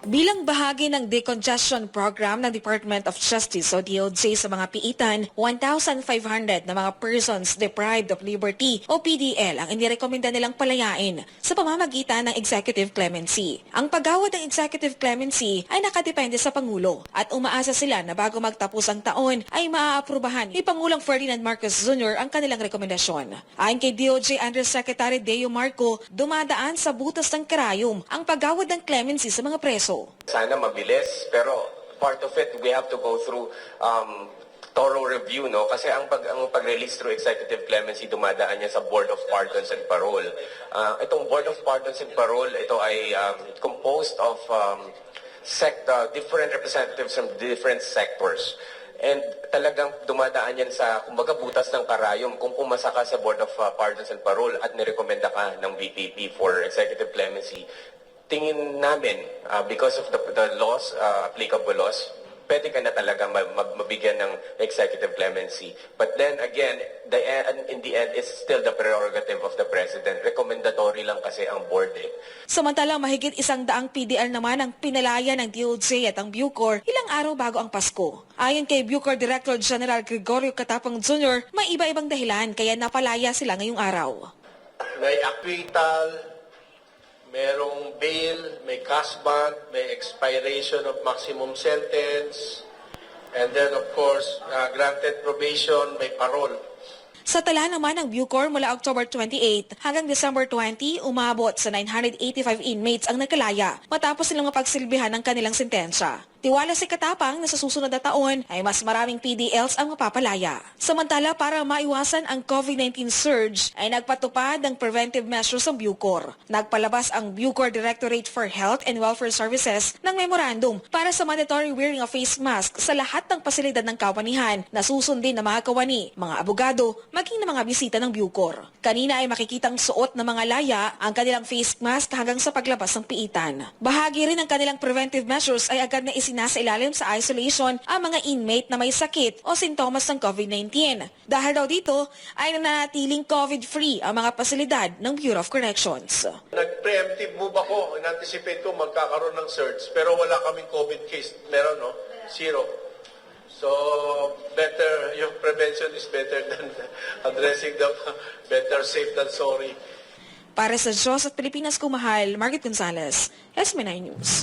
Bilang bahagi ng decongestion program ng Department of Justice o DOJ sa mga piitan, 1,500 na mga persons deprived of liberty o PDL ang inirekomenda nilang palayain sa pamamagitan ng executive clemency. Ang paggawad ng executive clemency ay nakadepende sa Pangulo at umaasa sila na bago magtapos ang taon ay maaaprubahan ni Pangulong Ferdinand Marcos Jr. ang kanilang rekomendasyon. Ayon kay DOJ Undersecretary Deo Marco, dumadaan sa butas ng karayom ang paggawad ng clemency sa mga preso. Sana mabilis, pero part of it, we have to go through um, thorough review, no? Kasi ang, pag, ang pag-release through executive clemency, dumadaan niya sa Board of Pardons and Parole. Ah, itong Board of Pardons and Parole, ito ay um, composed of um, sect, uh, different representatives from different sectors. And talagang dumadaan yan sa, kumbaga, butas ng karayom. Kung pumasa ka sa Board of uh, Pardons and Parole at nirekomenda ka ng BPP for executive clemency, tingin namin, uh, because of the, the laws, uh, applicable laws, pwede ka na talaga ma- ma- mabigyan ng executive clemency. But then again, the, en- in the end, it's still the prerogative of the President. Recommendatory lang kasi ang board eh. Samantalang mahigit isang daang PDL naman ang pinalaya ng DOJ at ang Bucor ilang araw bago ang Pasko. Ayon kay Bucor Director General Gregorio Catapang Jr., may iba-ibang dahilan kaya napalaya sila ngayong araw. may acquittal, bail, may cash bond, may expiration of maximum sentence, and then of course, uh, granted probation, may parole. Sa tala naman ng Bucor mula October 28 hanggang December 20, umabot sa 985 inmates ang nakalaya matapos silang mapagsilbihan ng kanilang sentensya. Tiwala si Katapang na sa susunod na taon ay mas maraming PDLs ang mapapalaya. Samantala para maiwasan ang COVID-19 surge ay nagpatupad ng preventive measures ang Bucor. Nagpalabas ang Bucor Directorate for Health and Welfare Services ng memorandum para sa mandatory wearing of face mask sa lahat ng pasilidad ng kawanihan na susundin ng mga kawani, mga abogado, maging ng mga bisita ng Bucor. Kanina ay makikitang suot ng mga laya ang kanilang face mask hanggang sa paglabas ng piitan. Bahagi rin ng kanilang preventive measures ay agad na isinasa ilalim sa isolation ang mga inmate na may sakit o sintomas ng COVID-19. Dahil daw dito ay nanatiling COVID-free ang mga pasilidad ng Bureau of Corrections. Nag-preemptive move ako, in-anticipate ko magkakaroon ng surge, pero wala kaming COVID case. Meron, no? Zero. So, better, yung prevention is better than addressing the better safe than sorry. Para sa Diyos at Pilipinas kumahal, Margaret Gonzalez, SMNI News.